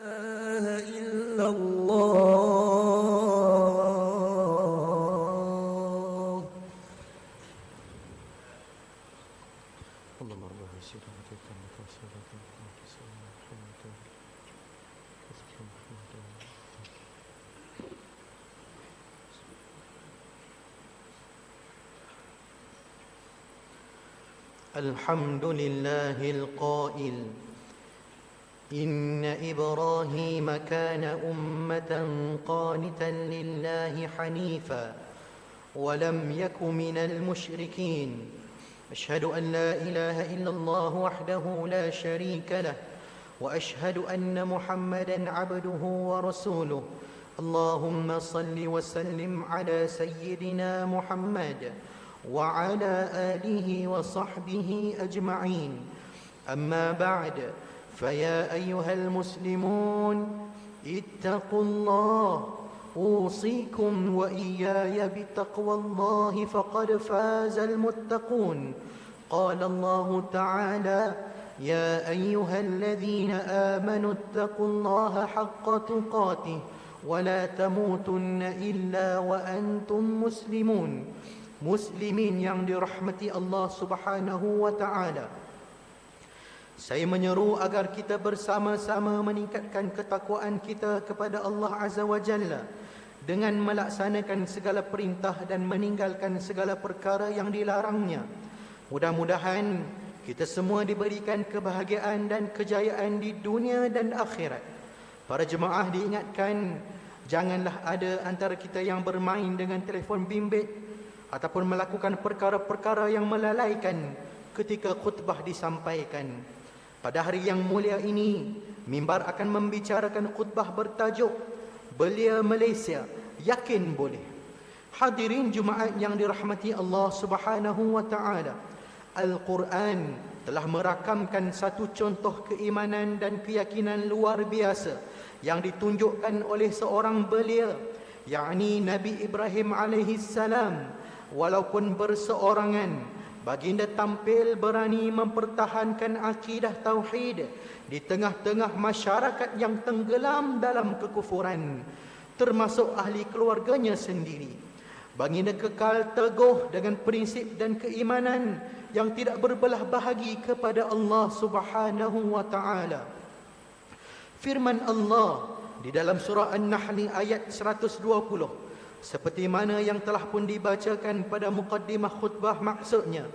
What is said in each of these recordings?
إلا الله. اللهم رب سيدنا محمد وسلم الحمد لله القائل. إن إبراهيم كان أمة قانتا لله حنيفا ولم يك من المشركين. أشهد أن لا إله إلا الله وحده لا شريك له وأشهد أن محمدا عبده ورسوله. اللهم صل وسلم على سيدنا محمد وعلى آله وصحبه أجمعين. أما بعد فيا أيها المسلمون اتقوا الله أوصيكم وإياي بتقوى الله فقد فاز المتقون. قال الله تعالى يا أيها الذين آمنوا اتقوا الله حق تقاته ولا تموتن إلا وأنتم مسلمون. مسلمين dirahmati Allah Subhanahu wa taala saya menyeru agar kita bersama-sama meningkatkan ketakwaan kita kepada Allah Azza wa Jalla dengan melaksanakan segala perintah dan meninggalkan segala perkara yang dilarangnya. Mudah-mudahan kita semua diberikan kebahagiaan dan kejayaan di dunia dan akhirat. Para jemaah diingatkan janganlah ada antara kita yang bermain dengan telefon bimbit ataupun melakukan perkara-perkara yang melalaikan ketika khutbah disampaikan. Pada hari yang mulia ini, mimbar akan membicarakan khutbah bertajuk Belia Malaysia, yakin boleh. Hadirin Jumaat yang dirahmati Allah Subhanahu wa taala. Al-Quran telah merakamkan satu contoh keimanan dan keyakinan luar biasa yang ditunjukkan oleh seorang belia, yakni Nabi Ibrahim alaihi salam walaupun berseorangan Baginda tampil berani mempertahankan akidah tauhid di tengah-tengah masyarakat yang tenggelam dalam kekufuran termasuk ahli keluarganya sendiri. Baginda kekal teguh dengan prinsip dan keimanan yang tidak berbelah bahagi kepada Allah Subhanahu wa taala. Firman Allah di dalam surah An-Nahl ayat 120 seperti mana yang telah pun dibacakan pada mukaddimah khutbah maksudnya.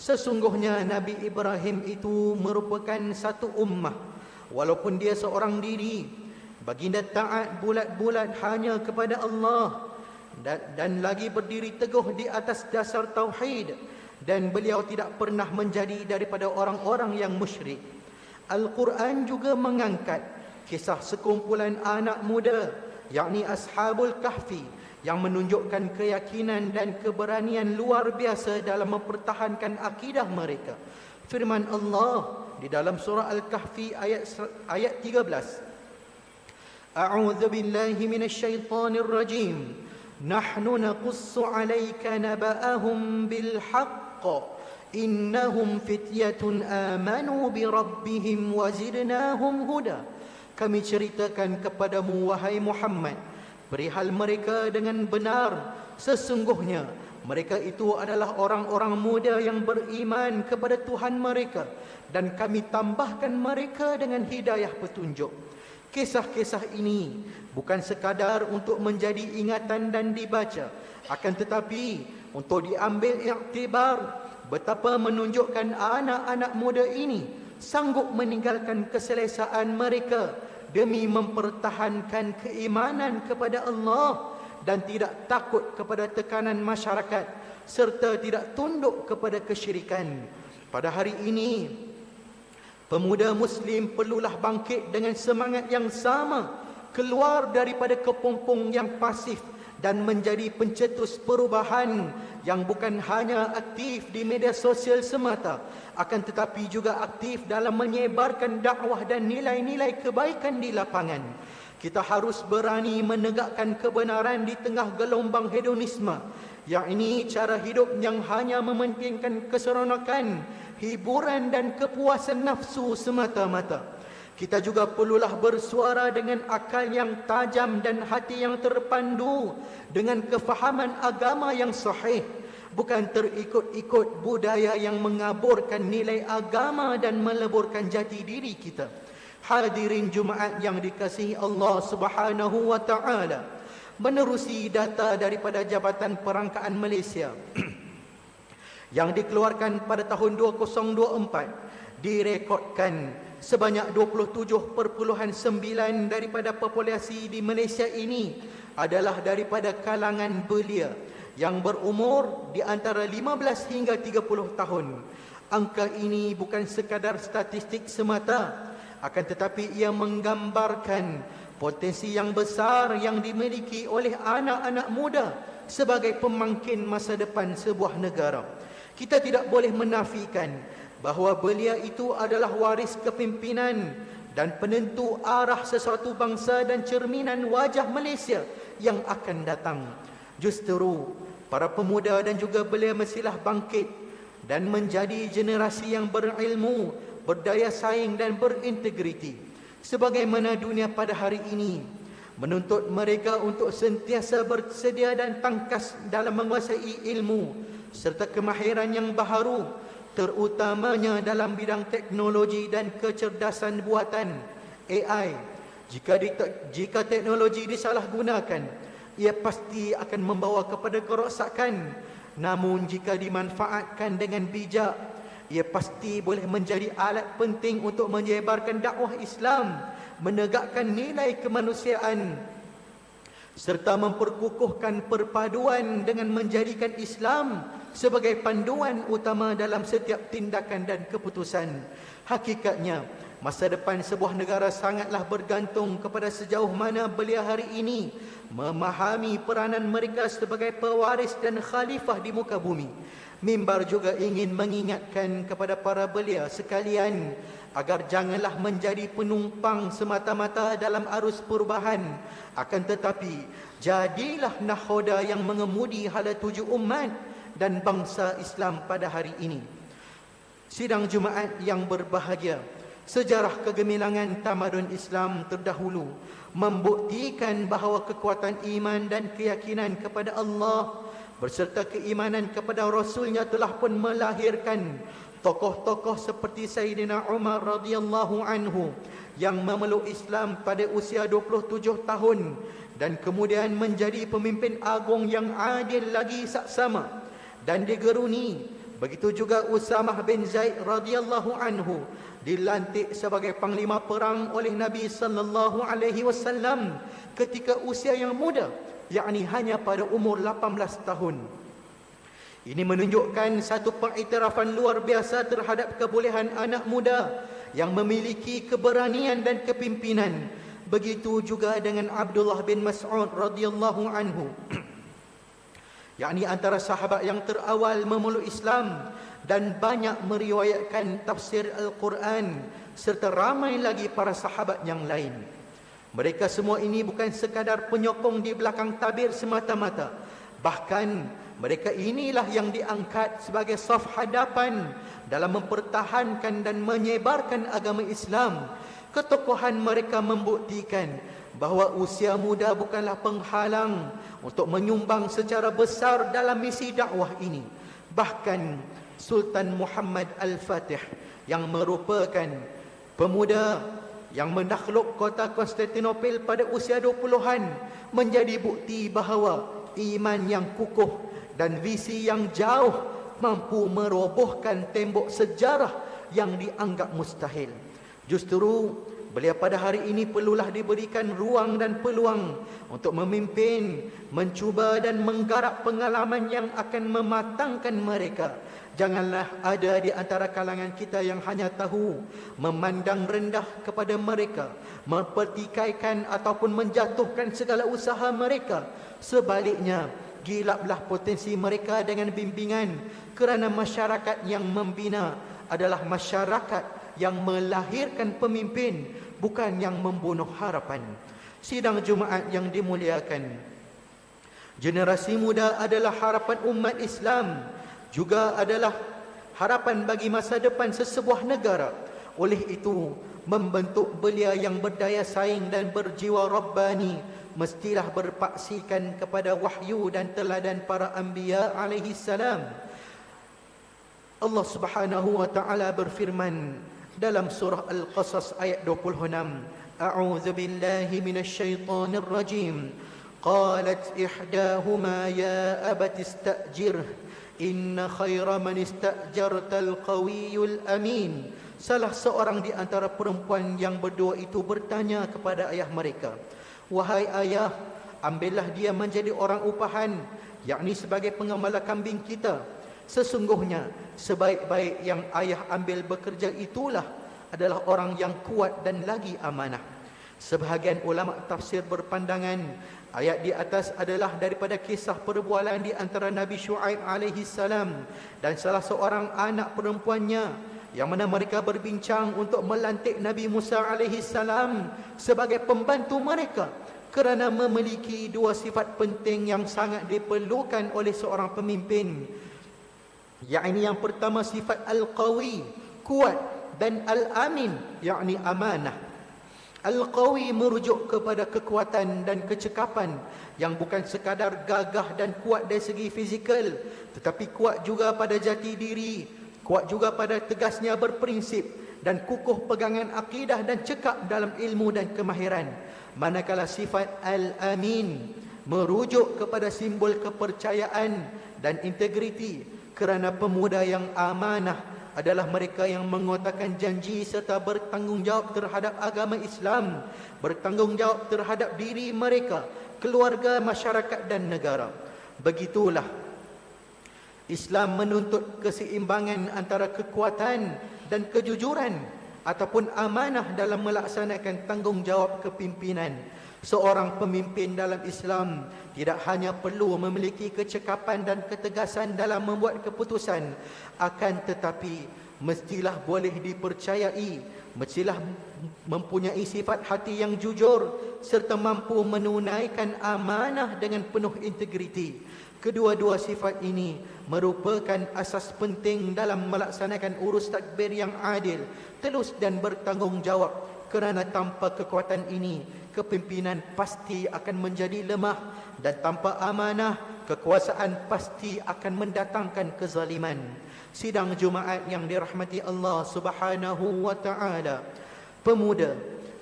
Sesungguhnya Nabi Ibrahim itu merupakan satu ummah. Walaupun dia seorang diri baginda taat bulat-bulat hanya kepada Allah. Dan, dan lagi berdiri teguh di atas dasar tauhid. Dan beliau tidak pernah menjadi daripada orang-orang yang musyrik. Al-Quran juga mengangkat kisah sekumpulan anak muda yakni ashabul kahfi yang menunjukkan keyakinan dan keberanian luar biasa dalam mempertahankan akidah mereka. Firman Allah di dalam surah Al-Kahfi ayat ayat 13. A'udzu billahi minasy syaithanir rajim. Nahnu naqussu 'alaika naba'ahum bil haqq. Innahum fityatun amanu bi rabbihim wa zidnahum huda. Kami ceritakan kepadamu wahai Muhammad perihal mereka dengan benar. Sesungguhnya mereka itu adalah orang-orang muda yang beriman kepada Tuhan mereka. Dan kami tambahkan mereka dengan hidayah petunjuk. Kisah-kisah ini bukan sekadar untuk menjadi ingatan dan dibaca. Akan tetapi untuk diambil iktibar betapa menunjukkan anak-anak muda ini sanggup meninggalkan keselesaan mereka demi mempertahankan keimanan kepada Allah dan tidak takut kepada tekanan masyarakat serta tidak tunduk kepada kesyirikan. Pada hari ini, pemuda muslim perlulah bangkit dengan semangat yang sama keluar daripada kepompong yang pasif dan menjadi pencetus perubahan yang bukan hanya aktif di media sosial semata akan tetapi juga aktif dalam menyebarkan dakwah dan nilai-nilai kebaikan di lapangan. Kita harus berani menegakkan kebenaran di tengah gelombang hedonisme. Yang ini cara hidup yang hanya mementingkan keseronokan hiburan dan kepuasan nafsu semata-mata Kita juga perlulah bersuara dengan akal yang tajam dan hati yang terpandu dengan kefahaman agama yang sahih. Bukan terikut-ikut budaya yang mengaburkan nilai agama dan meleburkan jati diri kita. Hadirin Jumaat yang dikasihi Allah Subhanahu wa taala. Menerusi data daripada Jabatan Perangkaan Malaysia yang dikeluarkan pada tahun 2024 direkodkan sebanyak 27.9 daripada populasi di Malaysia ini adalah daripada kalangan belia yang berumur di antara 15 hingga 30 tahun. Angka ini bukan sekadar statistik semata akan tetapi ia menggambarkan potensi yang besar yang dimiliki oleh anak-anak muda sebagai pemangkin masa depan sebuah negara. Kita tidak boleh menafikan bahawa belia itu adalah waris kepimpinan dan penentu arah sesuatu bangsa dan cerminan wajah Malaysia yang akan datang. Justru para pemuda dan juga belia mestilah bangkit dan menjadi generasi yang berilmu, berdaya saing dan berintegriti. Sebagaimana dunia pada hari ini menuntut mereka untuk sentiasa bersedia dan tangkas dalam menguasai ilmu serta kemahiran yang baharu terutamanya dalam bidang teknologi dan kecerdasan buatan AI jika di, jika teknologi disalahgunakan ia pasti akan membawa kepada kerosakan. Namun jika dimanfaatkan dengan bijak ia pasti boleh menjadi alat penting untuk menyebarkan dakwah Islam menegakkan nilai kemanusiaan serta memperkukuhkan perpaduan dengan menjadikan Islam sebagai panduan utama dalam setiap tindakan dan keputusan. Hakikatnya, masa depan sebuah negara sangatlah bergantung kepada sejauh mana belia hari ini memahami peranan mereka sebagai pewaris dan khalifah di muka bumi. Mimbar juga ingin mengingatkan kepada para belia sekalian agar janganlah menjadi penumpang semata-mata dalam arus perubahan akan tetapi jadilah nahoda yang mengemudi hala tuju umat dan bangsa Islam pada hari ini. Sidang Jumaat yang berbahagia, sejarah kegemilangan tamadun Islam terdahulu membuktikan bahawa kekuatan iman dan keyakinan kepada Allah berserta keimanan kepada Rasulnya telah pun melahirkan tokoh-tokoh seperti Sayyidina Umar radhiyallahu anhu yang memeluk Islam pada usia 27 tahun dan kemudian menjadi pemimpin agung yang adil lagi saksama. Dan digeruni begitu juga Usamah bin Zaid radhiyallahu anhu dilantik sebagai panglima perang oleh Nabi sallallahu alaihi wasallam ketika usia yang muda yakni hanya pada umur 18 tahun ini menunjukkan satu pengiktirafan luar biasa terhadap kebolehan anak muda yang memiliki keberanian dan kepimpinan begitu juga dengan Abdullah bin Mas'ud radhiyallahu anhu yakni antara sahabat yang terawal memeluk Islam dan banyak meriwayatkan tafsir Al-Quran serta ramai lagi para sahabat yang lain. Mereka semua ini bukan sekadar penyokong di belakang tabir semata-mata. Bahkan mereka inilah yang diangkat sebagai saf hadapan dalam mempertahankan dan menyebarkan agama Islam. Ketokohan mereka membuktikan bahawa usia muda bukanlah penghalang untuk menyumbang secara besar dalam misi dakwah ini. Bahkan Sultan Muhammad Al-Fatih yang merupakan pemuda yang menakluk kota Konstantinopel pada usia 20-an menjadi bukti bahawa iman yang kukuh dan visi yang jauh mampu merobohkan tembok sejarah yang dianggap mustahil. Justru Beliau pada hari ini perlulah diberikan ruang dan peluang untuk memimpin, mencuba dan menggarap pengalaman yang akan mematangkan mereka. Janganlah ada di antara kalangan kita yang hanya tahu memandang rendah kepada mereka, mempertikaikan ataupun menjatuhkan segala usaha mereka. Sebaliknya, gilaplah potensi mereka dengan bimbingan kerana masyarakat yang membina adalah masyarakat yang melahirkan pemimpin bukan yang membunuh harapan. Sidang Jumaat yang dimuliakan. Generasi muda adalah harapan umat Islam juga adalah harapan bagi masa depan sesebuah negara. Oleh itu, membentuk belia yang berdaya saing dan berjiwa Rabbani mestilah berpaksikan kepada wahyu dan teladan para anbiya alaihi salam. Allah Subhanahu wa taala berfirman dalam surah Al-Qasas ayat 26, A'udzu billahi minasy syaithanir rajim. قالت إحداهما يا أبت استأجره إن خير من استأجرت القوي الأمين Salah seorang di antara perempuan yang berdua itu bertanya kepada ayah mereka, "Wahai ayah, ambillah dia menjadi orang upahan, yakni sebagai pengembala kambing kita. Sesungguhnya sebaik-baik yang ayah ambil bekerja itulah adalah orang yang kuat dan lagi amanah." Sebahagian ulama tafsir berpandangan ayat di atas adalah daripada kisah perbualan di antara Nabi Shu'aib alaihi salam dan salah seorang anak perempuannya yang mana mereka berbincang untuk melantik Nabi Musa alaihi salam sebagai pembantu mereka kerana memiliki dua sifat penting yang sangat diperlukan oleh seorang pemimpin. Yakni yang pertama sifat al-qawi kuat dan al-amin yakni amanah. Al-qawi merujuk kepada kekuatan dan kecekapan yang bukan sekadar gagah dan kuat dari segi fizikal tetapi kuat juga pada jati diri Kuat juga pada tegasnya berprinsip dan kukuh pegangan akidah dan cekap dalam ilmu dan kemahiran. Manakala sifat Al-Amin merujuk kepada simbol kepercayaan dan integriti kerana pemuda yang amanah adalah mereka yang mengotakkan janji serta bertanggungjawab terhadap agama Islam, bertanggungjawab terhadap diri mereka, keluarga, masyarakat dan negara. Begitulah Islam menuntut keseimbangan antara kekuatan dan kejujuran ataupun amanah dalam melaksanakan tanggungjawab kepimpinan. Seorang pemimpin dalam Islam tidak hanya perlu memiliki kecekapan dan ketegasan dalam membuat keputusan akan tetapi mestilah boleh dipercayai, mestilah mempunyai sifat hati yang jujur serta mampu menunaikan amanah dengan penuh integriti. Kedua-dua sifat ini merupakan asas penting dalam melaksanakan urus takbir yang adil, telus dan bertanggungjawab. Kerana tanpa kekuatan ini, kepimpinan pasti akan menjadi lemah dan tanpa amanah, kekuasaan pasti akan mendatangkan kezaliman. Sidang Jumaat yang dirahmati Allah Subhanahu wa taala. Pemuda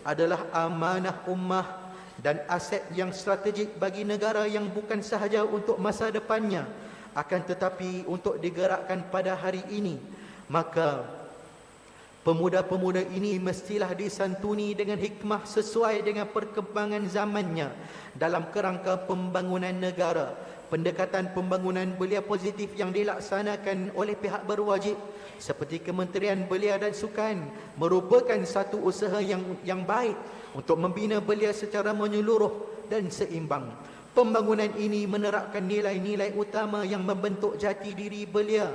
adalah amanah ummah dan aset yang strategik bagi negara yang bukan sahaja untuk masa depannya akan tetapi untuk digerakkan pada hari ini maka pemuda-pemuda ini mestilah disantuni dengan hikmah sesuai dengan perkembangan zamannya dalam kerangka pembangunan negara pendekatan pembangunan belia positif yang dilaksanakan oleh pihak berwajib seperti Kementerian Belia dan Sukan merupakan satu usaha yang yang baik untuk membina belia secara menyeluruh dan seimbang. Pembangunan ini menerapkan nilai-nilai utama yang membentuk jati diri belia.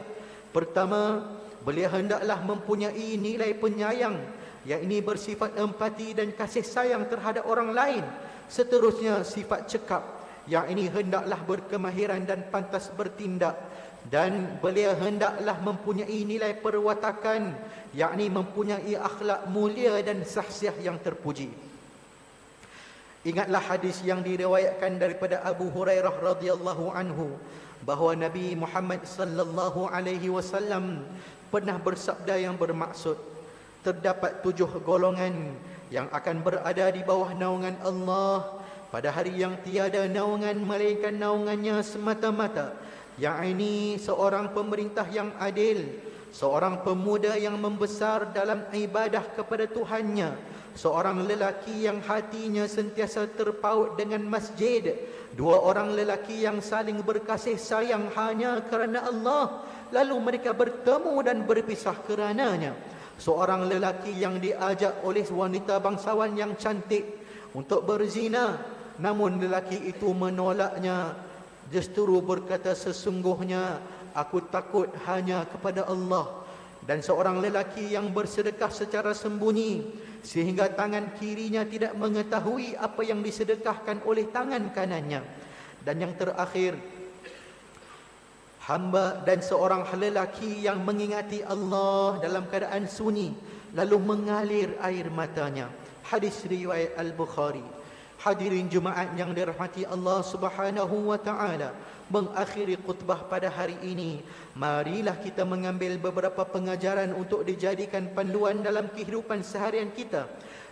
Pertama, belia hendaklah mempunyai nilai penyayang yang ini bersifat empati dan kasih sayang terhadap orang lain. Seterusnya, sifat cekap yang ini hendaklah berkemahiran dan pantas bertindak. Dan belia hendaklah mempunyai nilai perwatakan. Yakni mempunyai akhlak mulia dan sahsiah yang terpuji. Ingatlah hadis yang diriwayatkan daripada Abu Hurairah radhiyallahu anhu bahawa Nabi Muhammad sallallahu alaihi wasallam pernah bersabda yang bermaksud terdapat tujuh golongan yang akan berada di bawah naungan Allah pada hari yang tiada naungan melainkan naungannya semata-mata yang ini seorang pemerintah yang adil, seorang pemuda yang membesar dalam ibadah kepada Tuhannya, seorang lelaki yang hatinya sentiasa terpaut dengan masjid, dua orang lelaki yang saling berkasih sayang hanya kerana Allah, lalu mereka bertemu dan berpisah kerananya. Seorang lelaki yang diajak oleh wanita bangsawan yang cantik untuk berzina, namun lelaki itu menolaknya Justru berkata sesungguhnya aku takut hanya kepada Allah dan seorang lelaki yang bersedekah secara sembunyi sehingga tangan kirinya tidak mengetahui apa yang disedekahkan oleh tangan kanannya dan yang terakhir hamba dan seorang lelaki yang mengingati Allah dalam keadaan sunyi lalu mengalir air matanya. Hadis riwayat Al-Bukhari. Hadirin Jumaat yang dirahmati Allah Subhanahu wa taala, mengakhiri khutbah pada hari ini, marilah kita mengambil beberapa pengajaran untuk dijadikan panduan dalam kehidupan seharian kita.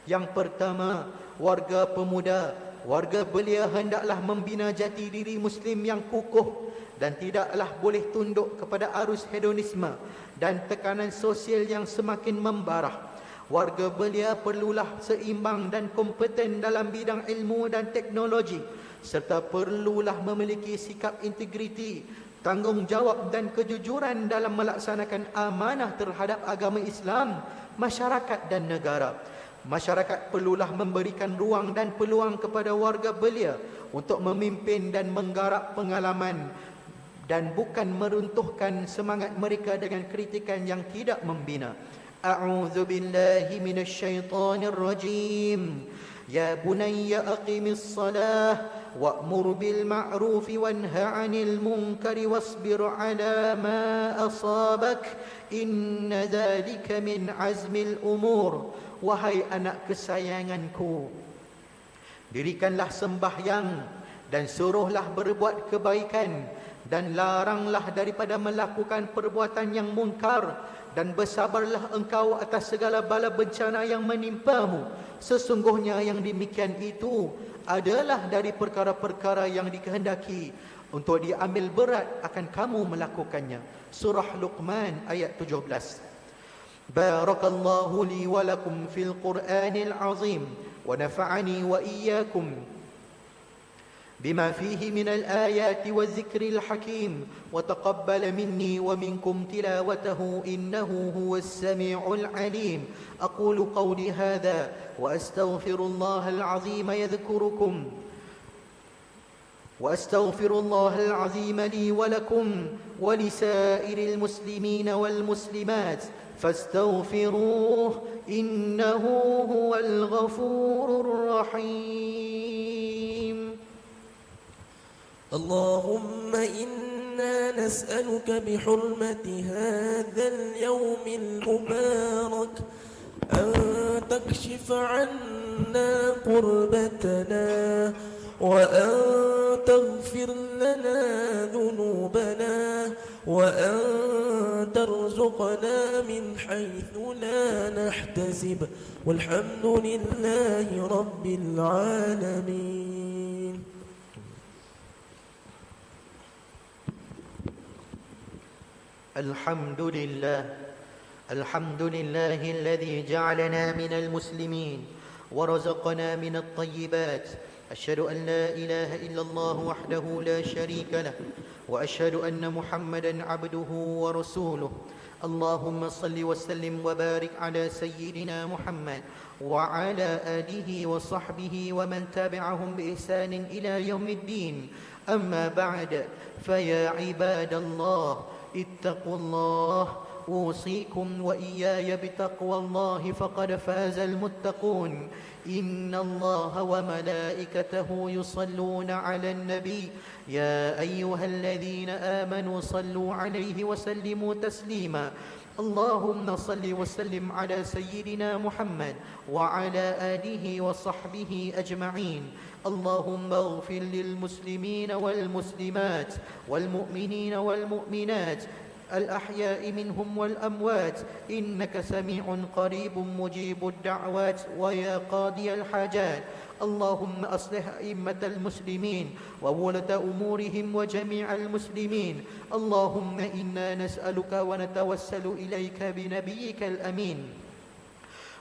Yang pertama, warga pemuda, warga belia hendaklah membina jati diri muslim yang kukuh dan tidaklah boleh tunduk kepada arus hedonisme dan tekanan sosial yang semakin membarah. Warga belia perlulah seimbang dan kompeten dalam bidang ilmu dan teknologi serta perlulah memiliki sikap integriti, tanggungjawab dan kejujuran dalam melaksanakan amanah terhadap agama Islam, masyarakat dan negara. Masyarakat perlulah memberikan ruang dan peluang kepada warga belia untuk memimpin dan menggarap pengalaman dan bukan meruntuhkan semangat mereka dengan kritikan yang tidak membina. أعوذ بالله من الشيطان الرجيم يا بني أقم الصلاة وأمر بالمعروف وانه عن المنكر واصبر على ما أصابك إن ذلك من عزم الأمور Wahai anak kesayanganku Dirikanlah sembahyang Dan suruhlah berbuat kebaikan Dan laranglah daripada melakukan perbuatan yang mungkar dan bersabarlah engkau atas segala bala bencana yang menimpamu. Sesungguhnya yang demikian itu adalah dari perkara-perkara yang dikehendaki untuk diambil berat akan kamu melakukannya. Surah Luqman ayat 17. Barakallahu li wa lakum fil Qur'anil azim wa nafa'ani wa iyyakum بما فيه من الآيات والذكر الحكيم وتقبل مني ومنكم تلاوته إنه هو السميع العليم. أقول قولي هذا وأستغفر الله العظيم يذكركم. وأستغفر الله العظيم لي ولكم ولسائر المسلمين والمسلمات. فاستغفروه إنه هو الغفور الرحيم. اللهم إنا نسألك بحرمة هذا اليوم المبارك أن تكشف عنا قربتنا وأن تغفر لنا ذنوبنا وأن ترزقنا من حيث لا نحتسب. والحمد لله رب العالمين. الحمد لله. الحمد لله الذي جعلنا من المسلمين ورزقنا من الطيبات. أشهد أن لا إله إلا الله وحده لا شريك له وأشهد أن محمدا عبده ورسوله. اللهم صل وسلم وبارك على سيدنا محمد وعلى آله وصحبه ومن تبعهم بإحسان إلى يوم الدين. أما بعد فيا عباد الله اتقوا الله. أوصيكم وإياي بتقوى الله فقد فاز المتقون. إن الله وملائكته يصلون على النبي. يا أيها الذين آمنوا صلوا عليه وسلموا تسليما. اللهم صل وسلم على سيدنا محمد وعلى آله وصحبه أجمعين. اللهم اغفر للمسلمين والمسلمات والمؤمنين والمؤمنات الأحياء منهم والأموات إنك سميع قريب مجيب الدعوات ويا قاضي الحاجات اللهم أصلح أئمة المسلمين وولاة أمورهم وجميع المسلمين اللهم إنا نسألك ونتوسل إليك بنبيك الأمين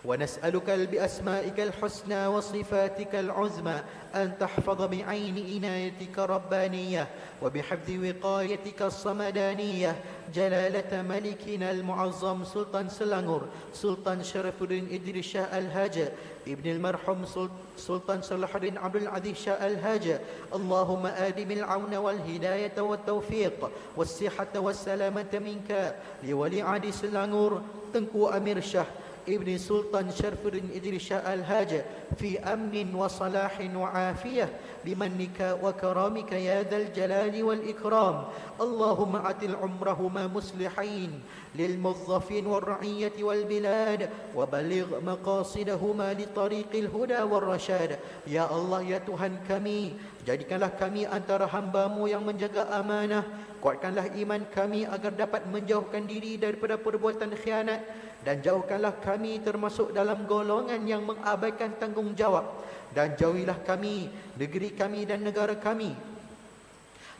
ونسألك بأسمائك الحسنى وصفاتك العزمى أن تحفظ بعين عنايتك ربانية وبحفظ وقايتك الصمدانية جلالة ملكنا المعظم سلطان سلانغور سلطان شرف الدين إدريس شاه الهاج ابن المرحوم سلطان صلاح الدين عبد العزيز شاه الهاج. اللهم آدم العون والهداية والتوفيق والصحة والسلامة منك. لولي عهد سلانغور تنكو أمير شاه ابن سلطان شرفر إدريس شاء الهاج في أمن وصلاح وعافية بمنك وكرامك يا ذا الجلال والإكرام اللهم عتل عمرهما مصلحين للموظفين والرعية والبلاد وبلغ مقاصدهما لطريق الهدى والرشاد يا الله يا Tuhan kami jadikanlah kami antara hambamu yang menjaga amanah kuatkanlah iman kami agar dapat menjauhkan diri daripada perbuatan khianat dan jauhkanlah kami termasuk dalam golongan yang mengabaikan tanggungjawab. Dan jauhilah kami negeri kami dan negara kami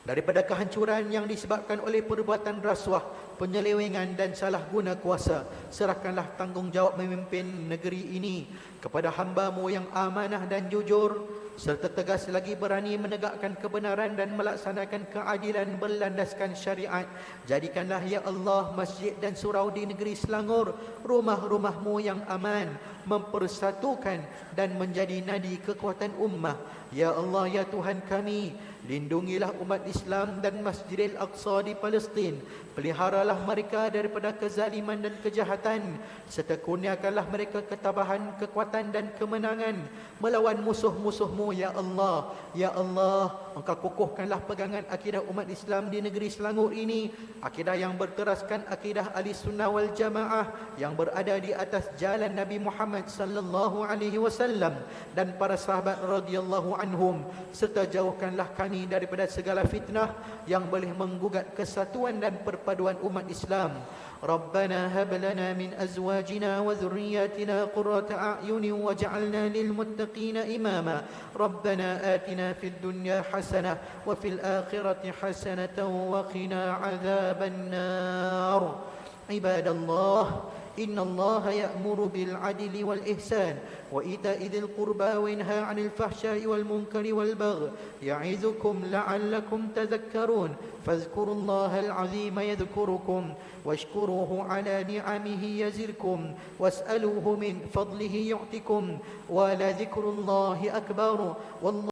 daripada kehancuran yang disebabkan oleh perbuatan rasuah, penyelewengan dan salah guna kuasa. Serahkanlah tanggungjawab memimpin negeri ini kepada hambamu yang amanah dan jujur serta tegas lagi berani menegakkan kebenaran dan melaksanakan keadilan berlandaskan syariat. Jadikanlah ya Allah masjid dan surau di negeri Selangor rumah-rumahmu yang aman, mempersatukan dan menjadi nadi kekuatan ummah. Ya Allah ya Tuhan kami, lindungilah umat Islam dan Masjidil Aqsa di Palestin. Peliharalah mereka daripada kezaliman dan kejahatan serta kurniakanlah mereka ketabahan, kekuatan dan kemenangan melawan musuh-musuhmu ya Allah. Ya Allah, Engkau kukuhkanlah pegangan akidah umat Islam di negeri Selangor ini, akidah yang berteraskan akidah Ahli Sunnah wal Jamaah yang berada di atas jalan Nabi Muhammad sallallahu alaihi wasallam dan para sahabat radhiyallahu anhum serta jauhkanlah kami daripada segala fitnah yang boleh menggugat kesatuan dan perpaduan umat Islam. ربنا هب لنا من أزواجنا وذرياتنا قرة أعين واجعلنا للمتقين إماما ربنا آتنا في الدنيا حسنة وفي الآخرة حسنة وقنا عذاب النار عباد الله إن الله يأمر بالعدل والإحسان وإيتاء ذي القربى وينهى عن الفحشاء والمنكر والبغي يعظكم لعلكم تذكرون فاذكروا الله العظيم يذكركم واشكروه على نعمه يزركم واسألوه من فضله يعطكم ولذكر الله أكبر والله